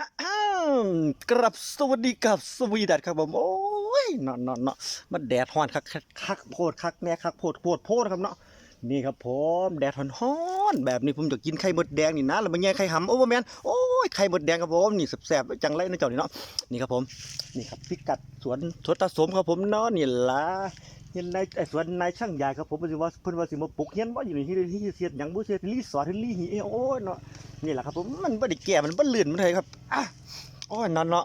อ้าวกรับสวัสดีกับสวีดัตครับผม โอ้ยนาะเนาะเนาะมันแดดฮ้อนคักคักคักโพดคักแน่คักโพดโพดโพดครับเนาะนี่ครับผมแดดฮ้อนฮอนแบบนี้ผมจะกินไข่มดแดงนี่นะแล้วมันแย่ไข่หำโอ้บ่แม่นโอ้ยไข่มดแดงครับผมนี่แซ่บๆจังไรนะเจ้านี่เนาะนี่ครับผมนี่ครับพิกัดสวนสวนตาสมครับผมเนาะนี่ละเฮียนนายไอ้สวนนายช่างใหญ่ครับผมเพิ่นว่าเพิ่นว่าสิมาปลูกเฮียนบ่อยู่ในที่ที่เสียดหยังบ่เสียดรีสอร์ทรีหีโอ้ยเนาะ นี่แหละครับผมมันบ่ได้แก่มันบ่ลื่นมันเลยครับอะโอ้ยนอนเนาะ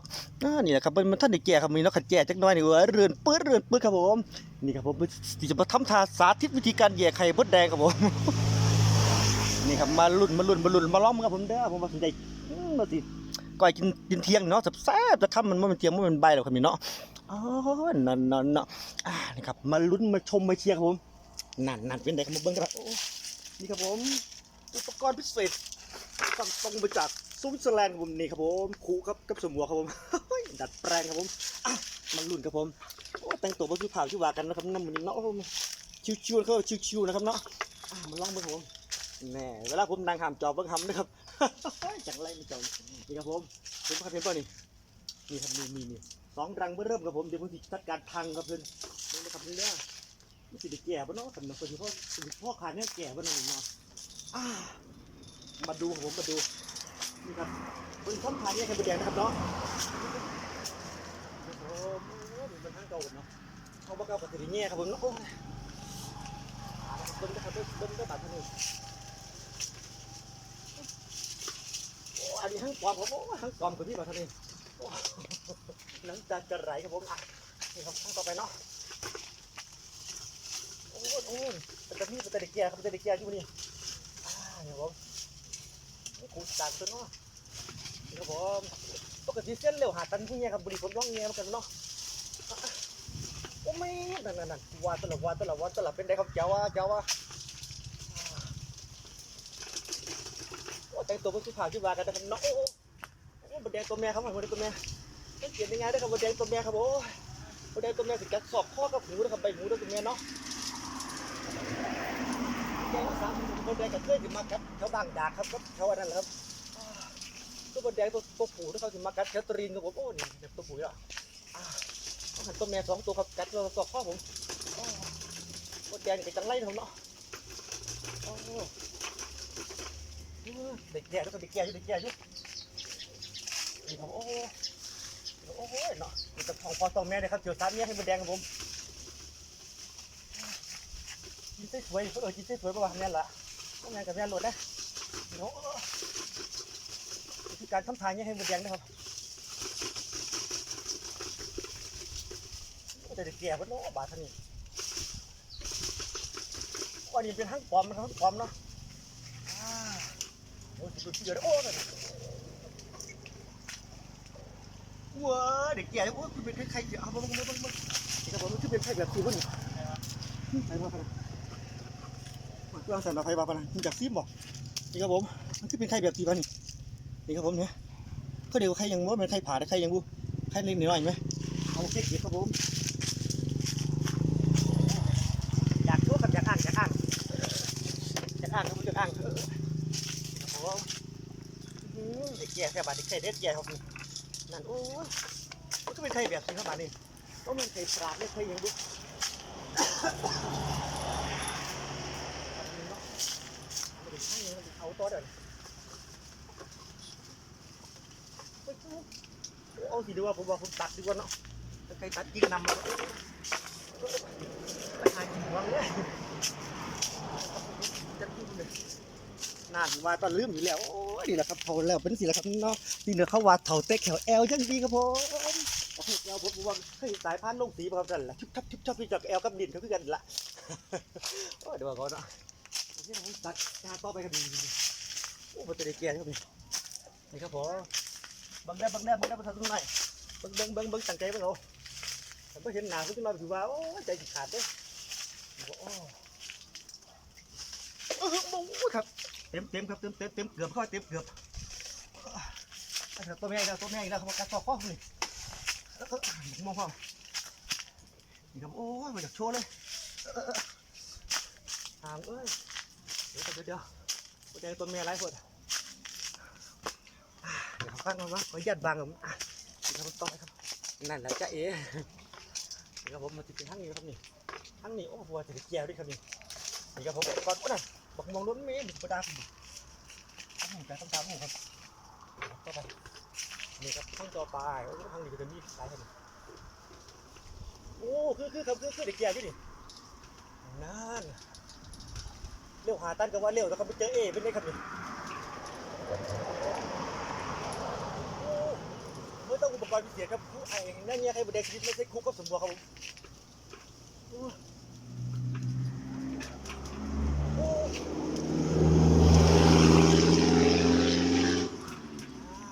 นี่แหละครับมันมันท่านได้แก่ครับมีเนาะขัดแก่จักน่อยนี่เว้ยเรือนปื้ดเรือนปื้ดครับผมนี่ครับผมที่จะมาทำทาสาธิตวิธีการแย่ไข่มดแดงครับผมนี่ครับมาลุ้นมาลุ้นมาลุ้นมาล้อมครับผมเด้อผมว่าสนใจมาสิก้อยกินกินเที่ยงเนาะแซ่บจะค่ำมันบ่แมันเที่ยงบ่แมันใบหรอกครับนี่เนาะอ๋อนั่นนั่นเนาะอ่านี่ครับมาลุ้นมาชมมาเชียร์ครับผมนั่นนั่นเป็นไดครับมาเบิ่งกันครับโอ้นี่ครับผมอุปกรณ์พิเศษ สั่งตรงมาจากสวิตเซอร์แลนด์ครับผมนี่ครับผมคูครับกับสมัวครับผมดัดแปลงครับผมอะมันรุ่นครับผมโอ้แต่งตัวมาคือผ่าคือว่ากันนะครับน้ำมันเนาะชิวๆเขาชิวๆนะครับเนาะมันลองมือครับผมแน่เวลาผมนั่งหามจอเบิ่งหำนะครับจังไรไม่จอนี่ครับผมผมขับเพียนตัวนี่นี่ครับนี่นี่นี่สองรังเมื่อเริ่มครับผมเดี๋ยวผมจะจัดการพังครับเพื่อนนี่นะครับนี่เนี่ยมันสิได้แก่ปะเนาะสำหรับคนที่พ่อพ่อขาเนี่ยแก่ปะเนาะนี่เนาะอ่า มาดูผมมาดูนี่ครับเป็นช่องทางแยกไข่มดแดงนะครับเนาะโอ้มันเป็นทางเก่าเนาะเขาบอกเก่ากับสีแง่ครับผมเนาะโอ้ยเบิ้งนะครับเบิ้งเบิ้งได้บาดท่านี้โอ้อันนี้ทั้งปลอมผมโอ้ทั้งปลอมกับพี่บาดเท่านี้โอ้หลังจะไรครับผมอะนี่ครับทั้งต่อไปเนาะโอ้โหโอ้ยเป็นตะมีเป็นตะเด็กแก่ครับเป็นตะเด็กแก่อยู่นี่อ่าเนี่ยผม คูจานตัวเนาะครับผมปกติเส้นเร็วหาตันที่เนี่ยครับบุรีผมร้องเงี้ยเหมือนกันเนาะโอ้ไม่นั่นนั่นนั่นว่าตลอดว่าตลอดว่าตลอดเป็นไงครับเจ้าว่าเจ้าว่าโอ้แต่งตัวเป็นสุภาพที่ว่ากันนะครับเนาะโอ้โอ้บดแดงตัวแม่ครับบดแดงตัวแม่ต้องเขียนยังไงได้ครับบดแดงตัวแม่ครับโอ้บดแดงตัวแม่สิกัดสอบข้อกับหูนะครับใบหูด้วยตัวแม่เนาะ สามบแดงกับเคยถึงมาครับแถวบางดาครับครับแถวนั้นแหละครับตัวบดแดงตัวตัวผู้ที่เขาถึงมากัดแคทเธอรีนครับผมโอ้นี่เด็กตัวผูอะอ่าเขาหันตัวแม่สองตัวครับกัดตัวสอกข้อผมโอ้บแดงไปจังไรผมเนาะเด็กแก่แล้วก็เด็กแก่อยู่เด็กแก่อยู่นี่ผมโอ้โอ้โหเนาะจะของพอสองแม่เลยครับเจียวสามแม่ให้บดแดงครับผมกินสวยๆเออกินสวยๆป่าวะแม่นละ ต้องงานกับแม่หลุดนะโอ้วิธีการทำทางเนี่ยให้มันแดงนะครับแต่เด็กแก่เพิ่นเนาะบาทเท่านี้อันนี้เป็นห้างปลอมนะครับห้างปลอมเนาะอ่าโอ้ยสุดยอดโอ้ยว้าเด็กแก่โอ้ยคือเป็นใครๆเอาบ้างบ้างบ้างบ้างนี่ครับผมมันคือเป็นใครแบบซีบุ่นไปมาพนะ มันคืออาสาไปมาพนะมันจากซีมบ่นี่ครับผม มันคือเป็นใครแบบซีบุ่นนี่ครับผมเนี่ยก็เดี๋ยวใครยังว่าเป็นใครผ่าได้ใครยังบูใครเล็กหน่อยไหมเอาเค้กเขียวครับผมอยากชั่วกับอยากอ่านอยากอ่านอยากอ่านครับผมอยากอ่านเออครับผมอื้อหือเด็กแก่แค่บาทเด็กแก่เด็กแก่ครับนี่นั่นโอ้ยมันก็เป็นใครแบบนี้ครับบานี่ต้องเป็นใครปราไม่เคยยังบู เอาตัวเดินเอาสิดีว่าผมว่าผมตัดดีกว่าเนาะถ้าใครตัดยิ่งนำมาไปหากินหัวเลยจะพูดเลยน่าสิว่าตอนลืมอยู่แล้ว โอ้ยนี่แหละครับพอแล้วเป็นสิแล้วครับเนาะที่เนือเขาว่าเถาเต็กแถวแอลยังดีครับผมแอลผมว่าเคยสายพันธุ์ลงสีมาครับนั่นแหละชุบชับชุบชับพี่จากแอลกับดินเขาคือกันละโอ้ยเดี๋ยวก่อนเนาะ นี่ผมตัดตาต่อไปกันดีโอ้โหตัวเด็กแก่ครับนี่นี่ครับผมบังได้บังได้บังได้บังทำตรงไหนบังเบิ้งบิ้งเบิ้งตั้งใจบังเอาแต่ก็เห็นหนาคุณจะมาถือว่าโอ้ใจขาดเด้โอ้โอ้โหครับเต็มเต็มครับเต็มเต็มเต็มเกือบเข้าเต็มเกือบตัวแม่อีกแล้วตัวแม่อีกแล้วเขาบอกัดต่อข้อเลยมองพ่อนี่ครับโอ้ยมาจากโชว์เลยทาง เอ้ยเดี๋ยวเดี๋ยวเดี๋ยวตัวแม่ไรพวดเดี๋ยวเขาฟังก่อนว่าขออนุญาตบางครับอะนี่ครับต่อครับนั่นแหละจ้าเอ๋นี่ครับผมมาติดเป็นทั้งนี้ครับนี่ทั้งนี้โอ้โหจะได้แก้วด้วยครับนี่นี่ครับผมก่อนก็นะบักมองล้นเมย์บุกประดาผมทั้งหมูแต่ต้องตามหมูครับต่อไปนี่ครับทั้งต่อไปโอ้ทั้งนี้ก็จะมีหลายครับนี่โอ้คือคือครับคือคือเด็กแก้วด้วยดินั่น เร็วหาตันก็ว่าเร็วแล้วก็ไปเจอเอเป็นไงครับนี่ไม่ต้องอุปกรณ์พิเศษครับผู้ไอ้นั่นเนี่ยใครบดแดงชีวิตไม่ใช่คุกก็สมบูรณ์ครับผมโอ้โอ้อ่า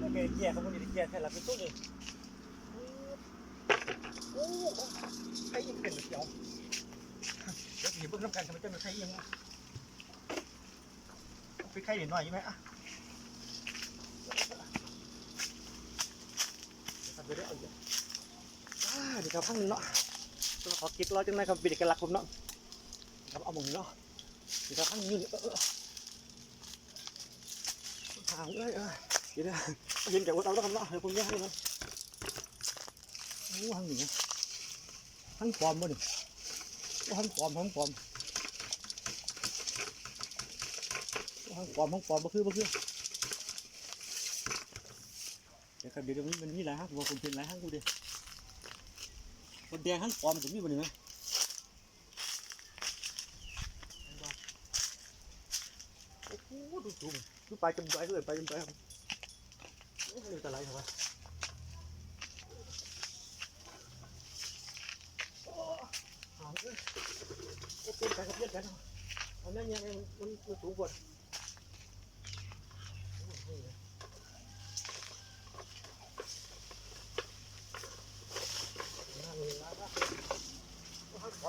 ไม่ได้แก่ๆครับผมนี่แก่แค่หลับเป็นต้นเลยโอ้โอ้ใครยิงเป็นเดี๋ยวเดี๋ยวผีเบิ่งน้ำกันทำไมเจ้าหน้าที่ยิงวะไปใครเห็นหน่อยใช่ไหมอะทำไปได้เอาอยู่อ่านี่ครับพังเนาะตัวขอกิ๊กร้อยจังไหมครับเป็นเอกลักษณ์ผมเนาะครับเอาหมองเนาะนี่ครับพังยืนเออทางเอ้ยเออเดี๋ยวนะเห็นจากว่าเราแล้วครับเนาะเดี๋ยวผมแยกให้มันโอ้พังหนี่พังปลอมบ่หนี่โอ้พังปลอมพังปลอม โอ้พังปลอมพังปลอมบ่คือบ่คือเดี๋ยวครับเดี๋ยวมันมันมีหลายห้างผมผมเป็นหลายห้างกูเดียวคนแดงห้างปลอมจะมีบ่นี่งไหมโอ้โหดูจุ่มดูปลายจมปลายเลยปลายจมปลายครับโอ้โหนี่ตะไลครับวะโอ้หาเอ้ยโอ้เป็นกันกับเพื่อนกันเอาเอาแม่เนี่ยมันมันสูงกว่าโอ้โหนี่นะ ห้างเลยนะว่า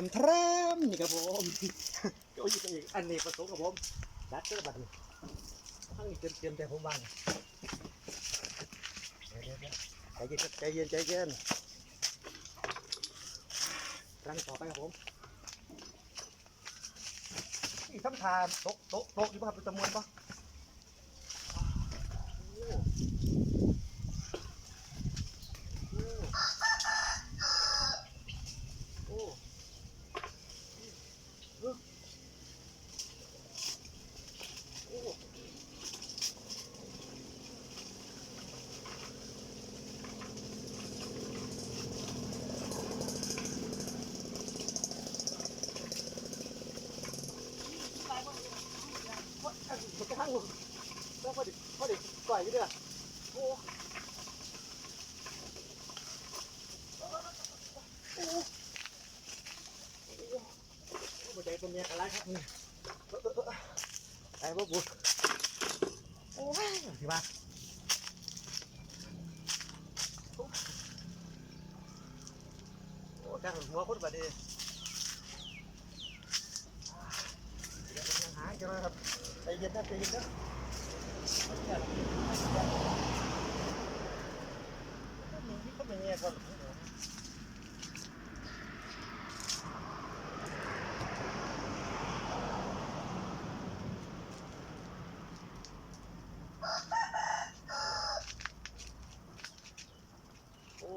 ทำทรมนี่ครับผมโอ้ยอีกอันนี้ประสงค์ครับผมดัดเจอบัตรนี่ทั้งนี้เตรียมเตรียมแต่ผมบ้างใจเย็นใจเย็นใจเย็นรังต่อไปครับผมอีกทั้งทานโต๊ะโต๊ะโต๊ะที่ว่าเป็นจำนวนปะโอ้โอ้โอ้โอ้ มันจะทั้งหมดแล้วพอดีพอดีก่อยอยู่ด้วยโอ้โอ้โอ้หัวใจเป็นเมียอะ ไรครับนี่เออเออเออไอ้บ่บุโอ้ยสิมาโอ้จังหัวคนบัดนี้เดี๋ยวยังครับใจเย็นนะใจเย็นนะนี่ก็เป็นไงครับโอ้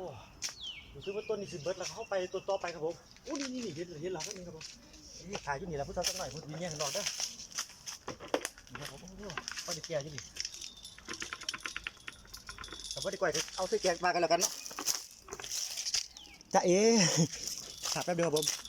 รู้สึกว่าต้ นนี้สิเบิร์ดแล้วเข้าไปตัวต่อไปครับผมอู้นี่นี่นี่เห็นเห็นแล้วครับนี่ครับผมนี่ขายอยู่นี่แหละพุทธสักหน่อยพุทธมีเนี่ยข้างนอกเด้อนี่ครับผมโอ้โหไปก็ได้แก่อยี่นี่แต่ว่าดีกว่าเอาเสื้อแกงมากันแล้วกันเนาะจ้าเอ๋ขับแป๊บเดียวครับผม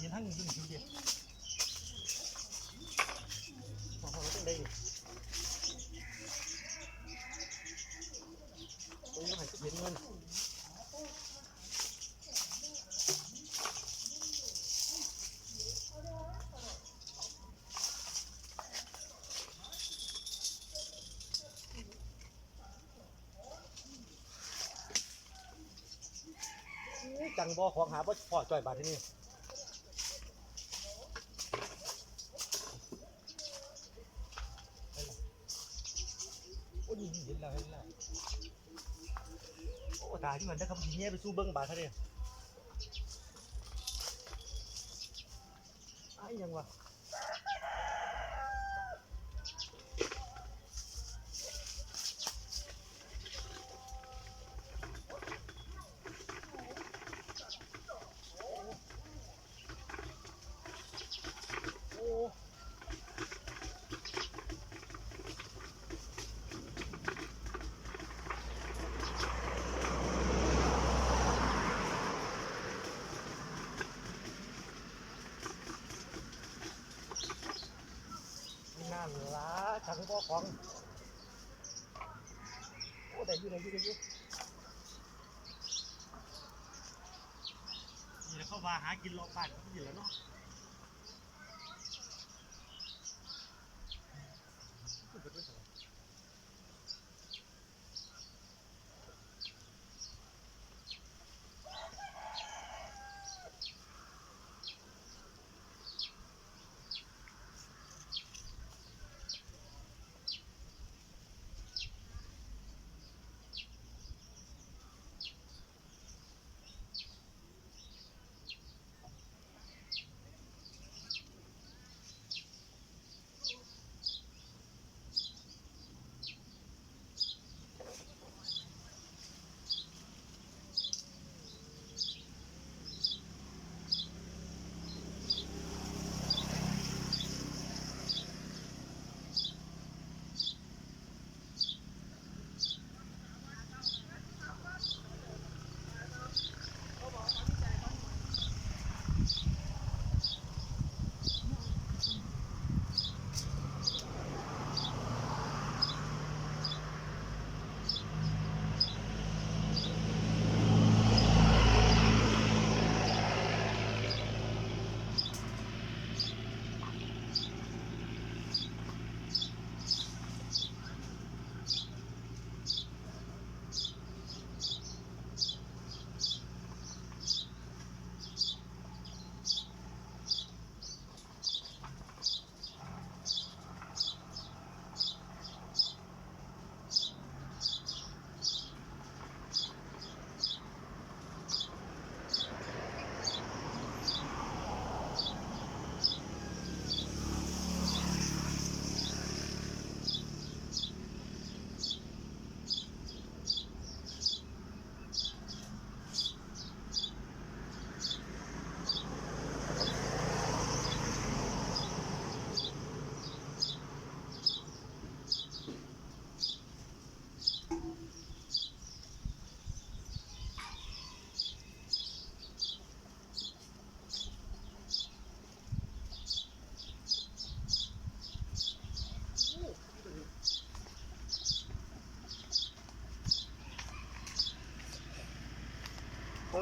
ที่เขาเอาไปยืนทั้งยืนอยู่เดียวของเขาต้องได้ดิตรงนี้หันไปเห็นเงินจังบ่ของหาบ่พอจ่อยบาทที่นี่ โอ้ยเห็นแล้วเห็นแล้ว โอ้ตายที่มันได้ครับทีนี้ไปสู้เบิ้งบาทเท่านี้ไอ้ยังวะโอ้นั่น ทางพ่อของโอ้ได้อยูได้อยูได้อยูนี่แล้วเข้ามาหากินรอบบ้านเขาอยู่แล้วเนาะ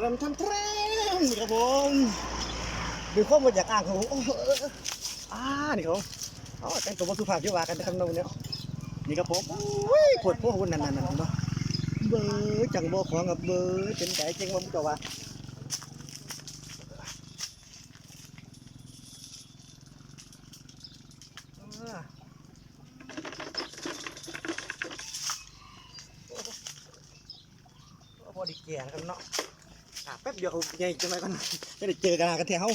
ทำทำเทรมนี่ครับผมดูข้อมูลจากอ่างของผมอ้โหอ่านี่ครับผมอ๋อแต่งตัวมาสุภาพเยอะว่ากันนะครับน้องเนี่ยนี่ครับผมอุ้ยปวดพวกคนนั้นนั่นนั่นเนาะเบอร์จังโบของกับเบอร์เป็นใจจริงมั้งเจ้าว่าอ่าโอ้พอดีแก่แล้วกันเนาะอะแป๊บ เดียวเขาใหญ่จังเลยกันจะได้เจอกันหากันแถว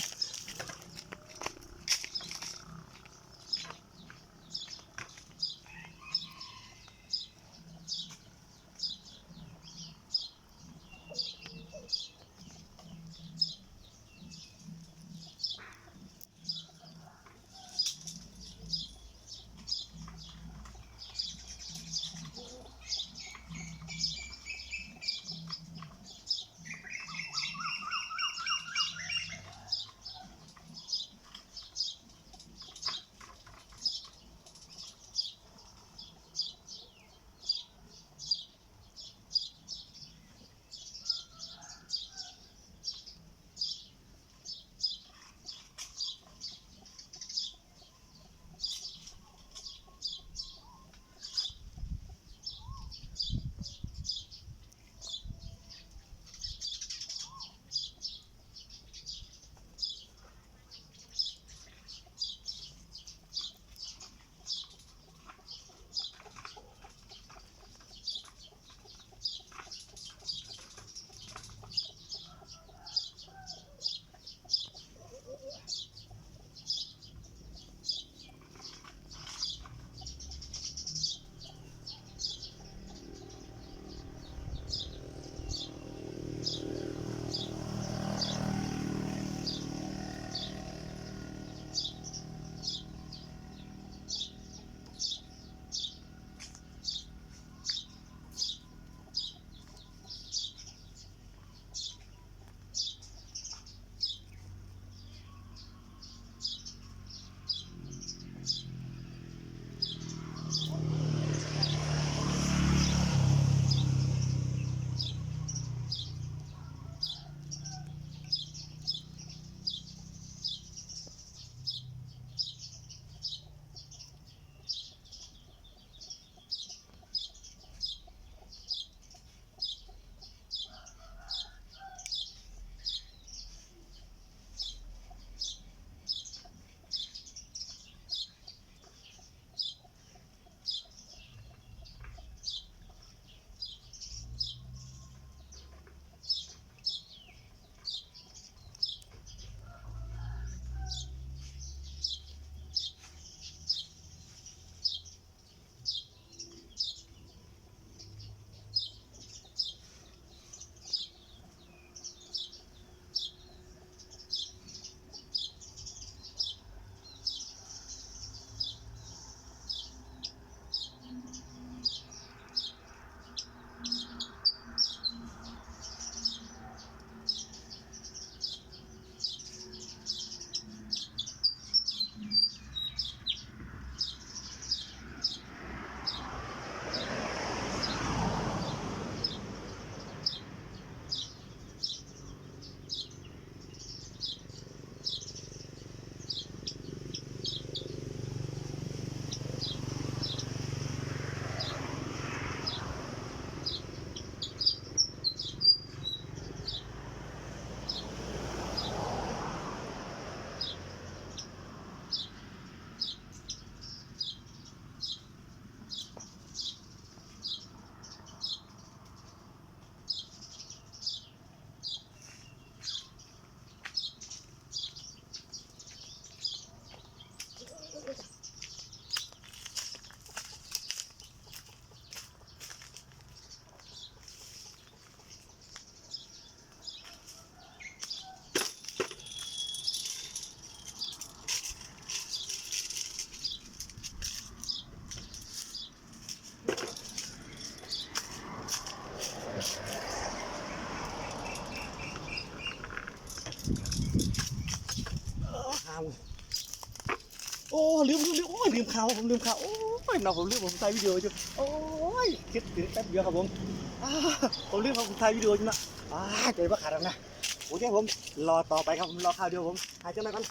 อ้ลืมลืมลืมโอ้ยลืมข่าวผมลืมข่าวโอ้ยน้องผมลืมผมถ่ายวิดีโออยู่โอ้ยคิดถึงแป๊บเดียวครับผมผมลืมผมถ่ายวิดีโออยู่นะอ่าใจว่าขาดแล้วนะโอเคผมรอต่อไปครับผมรอข่าวเดียวผมหายใจหน่อยก่อน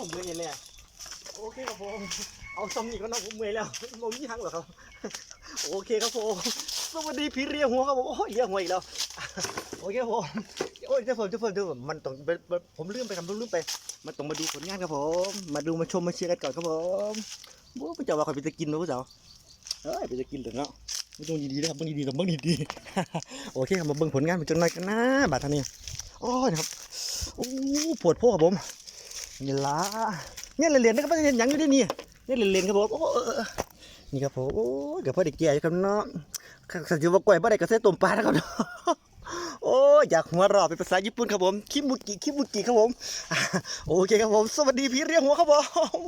ผมเมื่อยเลยโอเคครับผมเอาซอมนี่ก็น้องผมเมื่อยแล้วมมีทางหรอครับ โอเคครับผมสวัสดีพี่เรียหัวครับผมโอ้ยเรียหัวอีกแล้วโอเคครับผมโอ้ยเจ้าผมเจ้าผมเจ้าผมมันต้องผมลืมไปครับลืมไป มันต้องมาดูผลงานครับผม มาดูมาชมมาเชียร์กันก่อนครับผมบู๊ผู้เจ้าว่าคอยไปจะกินไหมผู้เจ้าเอ้ยไปจะกินเถอะเนาะไม่ต้องดีๆนะครับเบิ่งดีๆกับเบิ่งดีๆโอเคครับมาเบิ่งผลงานเป็นจังไรกันนะบาดเท่านี้โอ้ยนะครับโอ้ปวดโพกครับผม นี่ละเนี่ยเรียนๆนะครับไม่ได้เห็นยังอยู่ที่นี่เนี่ยเรียนๆครับผมโอ้นี่ครับผมโอ้เดี๋ยวพ่อเด้แก่ยครับเนาะสัตว์ว่ากล้วยบ่ได้กระเซ็ต้มปลานะครับเนาะโอ้ยอยากหัวรอเป็นภาษาญี่ปุ่นครับผมคิมุกิคิมุกิครับผมโอเคครับผม สวัสดีพี่เรียกหัวครับผม